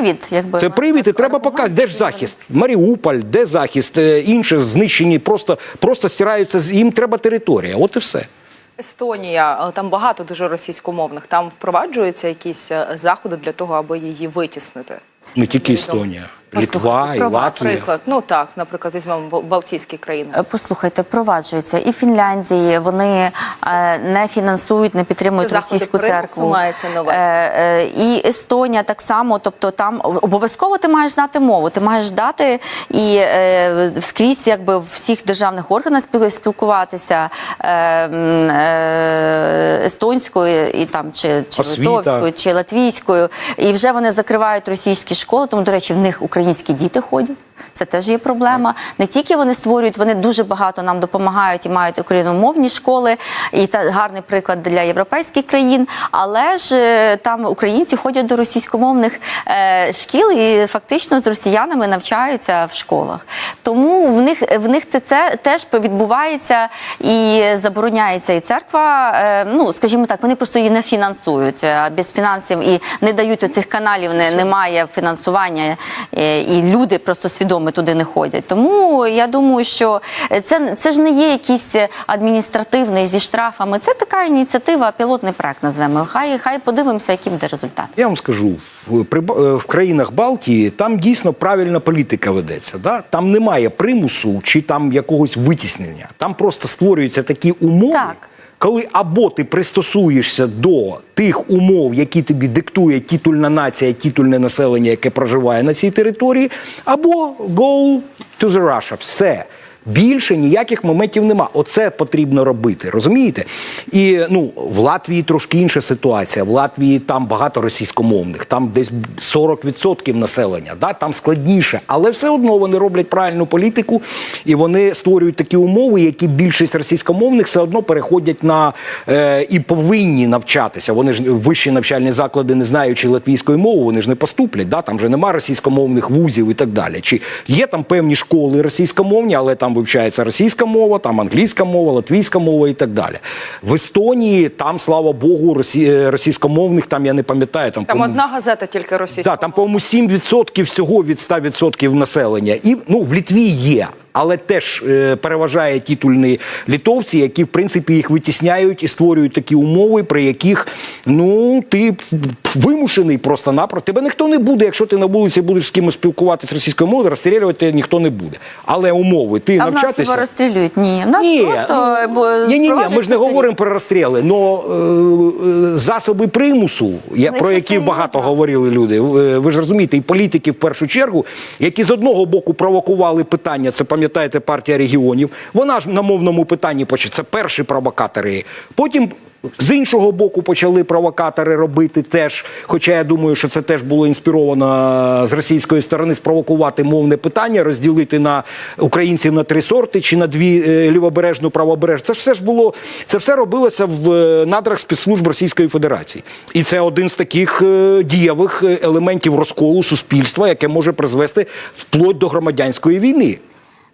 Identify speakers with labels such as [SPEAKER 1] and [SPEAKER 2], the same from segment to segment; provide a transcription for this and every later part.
[SPEAKER 1] привід, якби
[SPEAKER 2] Це привід, і треба
[SPEAKER 1] аргумент,
[SPEAKER 2] показати, де ж захист? Маріуполь, де захист, Інше інші знищені, просто, просто стираються, з- їм треба територія. От і все.
[SPEAKER 3] Естонія, е, там багато дуже російськомовних. Там впроваджуються якісь е, заходи для того, аби її витіснити.
[SPEAKER 2] Не тільки Естонія, Літва і Латвія.
[SPEAKER 3] Ну так, наприклад, візьмемо Балтійські країни.
[SPEAKER 1] Е, Послухайте, впроваджується і Фінляндії. Вони е, не фінансують, не підтримують
[SPEAKER 3] Це
[SPEAKER 1] російську церкву. Е, і Естонія так само. Тобто, там обов'язково ти маєш знати мову. Ти маєш дати і скрізь, якби в всіх державних органах спілкуватися естонською і там чи, чи литовською, чи латвійською. І вже вони закривають російські школи. Тому, до речі, в них українські діти ходять. Це теж є проблема. Не тільки вони створюють, вони дуже багато нам допомагають і мають україномовні школи, і та гарний приклад для європейських країн. Але ж е, там українці ходять до російськомовних е, шкіл і фактично з росіянами навчаються в школах. Тому в них в них це, це теж відбувається і забороняється. І церква, е, ну скажімо так, вони просто її не фінансують. А без фінансів і не дають оцих каналів, не, немає фінансування, е, і люди просто свідомо туди не ходять. Тому я думаю, що це, це ж не є якийсь адміністративний зі штрафами. Це така ініціатива, пілотний проект назвемо. Хай хай подивимося, який буде результат.
[SPEAKER 2] Я вам скажу, в, при, е, в країнах Балтії там дійсно правильна політика ведеться. Да? Там немає примусу чи там якогось витіснення. Там просто створюються такі умови.
[SPEAKER 1] Так.
[SPEAKER 2] Коли або ти пристосуєшся до тих умов, які тобі диктує тітульна нація, тітульне населення, яке проживає на цій території, або go to the Russia. Все. Більше ніяких моментів нема. Оце потрібно робити, розумієте? І ну в Латвії трошки інша ситуація. В Латвії там багато російськомовних, там десь 40% населення. Да? Там складніше, але все одно вони роблять правильну політику і вони створюють такі умови, які більшість російськомовних все одно переходять на е, і повинні навчатися. Вони ж вищі навчальні заклади, не знаючи латвійської мови, вони ж не поступлять. Да? Там же нема російськомовних вузів і так далі. Чи є там певні школи російськомовні, але там вивчається російська мова, там англійська мова, латвійська мова і так далі. В Естонії там, слава Богу, росі... е, російськомовних, там я не пам'ятаю. Там,
[SPEAKER 3] Там одна газета тільки російська.
[SPEAKER 2] Да, там, по-моєму, 7% всього від 100% населення. І ну, в Літві є. Але теж е, переважає титульні літовці, які в принципі їх витісняють і створюють такі умови, при яких ну ти вимушений просто напроти. Тебе ніхто не буде, якщо ти на вулиці будеш з кимось спілкуватися російською мовою, розстрілювати тебе ніхто не буде. Але умови ти
[SPEAKER 1] А в нас
[SPEAKER 2] навчатися.
[SPEAKER 1] розстрілюють? Ні, в нас
[SPEAKER 2] Ні,
[SPEAKER 1] просто
[SPEAKER 2] ну, ні, ні, ні, ми ж не говоримо про розстріли, але засоби примусу, я,
[SPEAKER 1] Ну,
[SPEAKER 2] про які багато говорили люди. е, Ви ж розумієте, і політики в першу чергу, які з одного боку провокували питання, це пам'ятаєте, партія регіонів. Вона ж на мовному питанні почала. Це перші провокатори. Потім. З іншого боку почали провокатори робити теж. Хоча я думаю, що це теж було інспіровано з російської сторони спровокувати мовне питання, розділити на українців на три сорти чи на дві е, лівобережну правобережну. Це все ж було це все робилося в е, надрах спецслужб Російської Федерації, і це один з таких е, дієвих елементів розколу суспільства, яке може призвести вплоть до громадянської війни.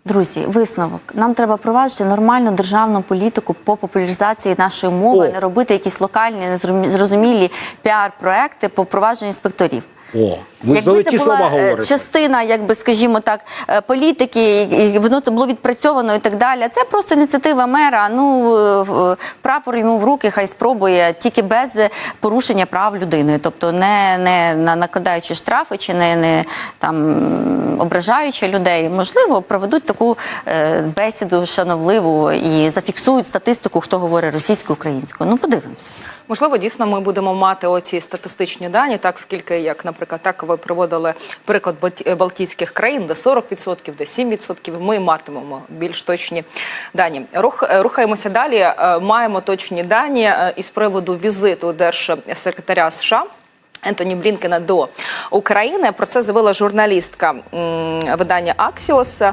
[SPEAKER 1] Друзі, висновок. Нам треба проваджувати нормальну державну політику по популяризації нашої мови,
[SPEAKER 2] О.
[SPEAKER 1] не робити якісь локальні, незрозумілі піар-проекти по провадженню інспекторів.
[SPEAKER 2] О, ви золоті
[SPEAKER 1] це була
[SPEAKER 2] слова
[SPEAKER 1] е,
[SPEAKER 2] говорите.
[SPEAKER 1] частина, якби скажімо так, е, політики, і воно це було відпрацьовано і так далі. Це просто ініціатива мера. Ну прапор йому в руки, хай спробує тільки без порушення прав людини, тобто не, не накладаючи штрафи чи не, не там ображаючи людей. Можливо, проведуть таку е, бесіду шановливу і зафіксують статистику, хто говорить російською, українською. Ну подивимося.
[SPEAKER 3] Можливо, дійсно ми будемо мати оці статистичні дані, так скільки, як, наприклад, так ви приводили приклад Балті- Балтійських країн, де 40%, де 7%, ми матимемо більш точні дані. Рух, е, рухаємося далі. Е, Маємо точні дані е, із приводу візиту держсекретаря США. Ентоні Блінкена до України про це заявила журналістка видання Аксіос е,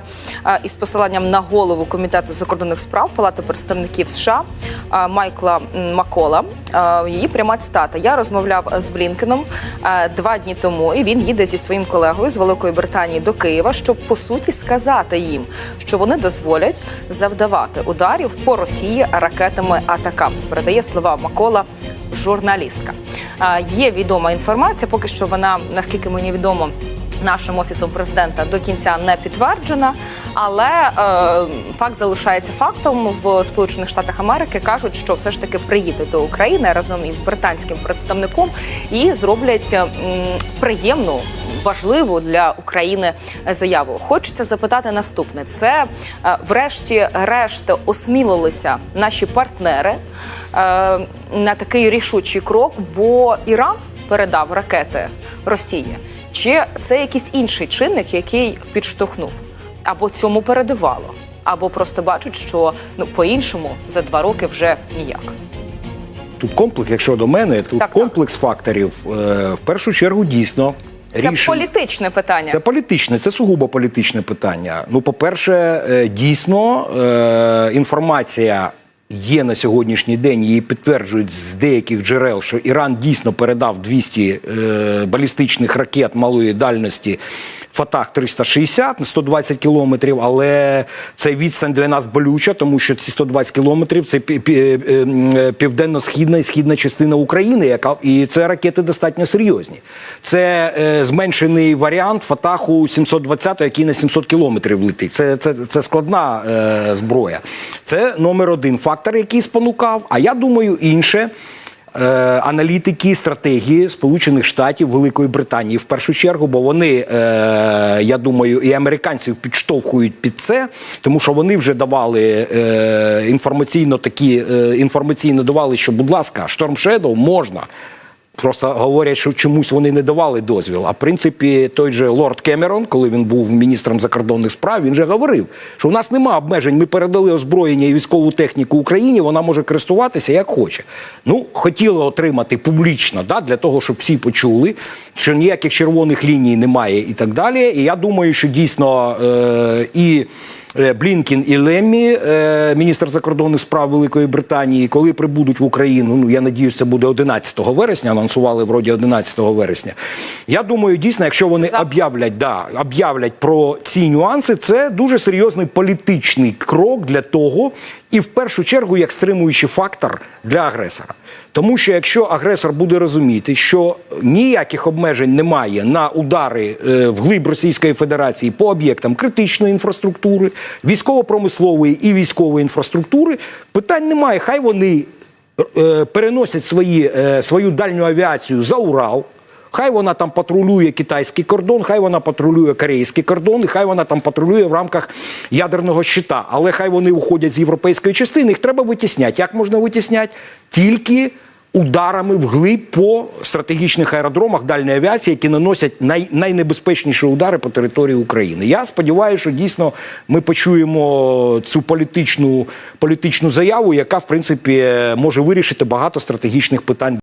[SPEAKER 3] із посиланням на голову комітету закордонних справ Палати представників США е, Майкла Макола. Е, Її пряма цитата. Я розмовляв з Блінкеном два дні тому, і він їде зі своїм колегою з Великої Британії до Києва, щоб по суті сказати їм, що вони дозволять завдавати ударів по Росії ракетами Атакамс. Передає слова Макола журналістка. Є відома інформація, поки що вона, наскільки мені відомо. Нашим офісом президента до кінця не підтверджена, але е, факт залишається фактом. В Сполучених Штатах Америки кажуть, що все ж таки приїде до України разом із британським представником і зроблять м, приємну, важливу для України заяву. Хочеться запитати наступне: це е, врешті-решт осмілилися наші партнери е, на такий рішучий крок, бо Іран передав ракети Росії. Чи це якийсь інший чинник, який підштовхнув, або цьому передавало, або просто бачать, що ну по-іншому за два роки вже ніяк.
[SPEAKER 2] Тут комплекс, якщо до мене, тут
[SPEAKER 3] Так, так.
[SPEAKER 2] комплекс факторів. Е, В першу чергу дійсно
[SPEAKER 3] Це
[SPEAKER 2] рішень-
[SPEAKER 3] політичне питання.
[SPEAKER 2] Це політичне, це сугубо політичне питання. Ну, по-перше, е, дійсно е, інформація є на сьогоднішній день. Її підтверджують з деяких джерел, що Іран дійсно передав 200 е, балістичних ракет малої дальності. Фатах 360 на 120 кілометрів, але це відстань для нас болюча, тому що ці 120 кілометрів це е, е, південно-східна і східна частина України, яка і це ракети достатньо серйозні. Це е, зменшений варіант Фатаху 720, який на 700 кілометрів летить. Це, це, це складна е, зброя. Це номер один фактор, який спонукав. А я думаю, інше. Е, аналітики стратегії Сполучених Штатів Великої Британії в першу чергу, бо вони, е, я думаю, і американців підштовхують під це, тому що вони вже давали е, інформаційно такі інформаційно давали, що, будь ласка, Шторм Шедоу можна. Просто говорять, що чомусь вони не давали дозвіл. А в принципі, той же лорд Кемерон, коли він був міністром закордонних справ, він же говорив, що у нас немає обмежень. Ми передали озброєння і військову техніку Україні. Вона може користуватися як хоче. Ну, хотіли отримати публічно, да, для того, щоб всі почули, що ніяких червоних ліній немає і так далі. І я думаю, що дійсно е, і. Е, Блінкін і Леммі, е, міністр закордонних справ Великої Британії, коли прибудуть в Україну, ну я надіюсь, це буде 11 вересня. Анонсували вроді 11 вересня. Я думаю, дійсно, якщо вони об'являть, да, об'являть про ці нюанси, це дуже серйозний політичний крок для того, і в першу чергу як стримуючий фактор для агресора. Тому що якщо агресор буде розуміти, що ніяких обмежень немає на удари е, вглиб Російської Федерації по об'єктам критичної інфраструктури, військово-промислової і військової інфраструктури, питань немає. Хай вони е, переносять свої, е, свою дальню авіацію за Урал. Хай вона там патрулює китайський кордон, хай вона патрулює корейський кордон, і хай вона там патрулює в рамках ядерного щита. Але хай вони уходять з європейської частини, їх треба витісняти. Як можна витісняти? Тільки ударами вглиб по стратегічних аеродромах дальньої авіації, які наносять най, найнебезпечніші удари по території України. Я сподіваюся, що дійсно ми почуємо цю політичну, політичну заяву, яка в принципі може вирішити багато стратегічних питань.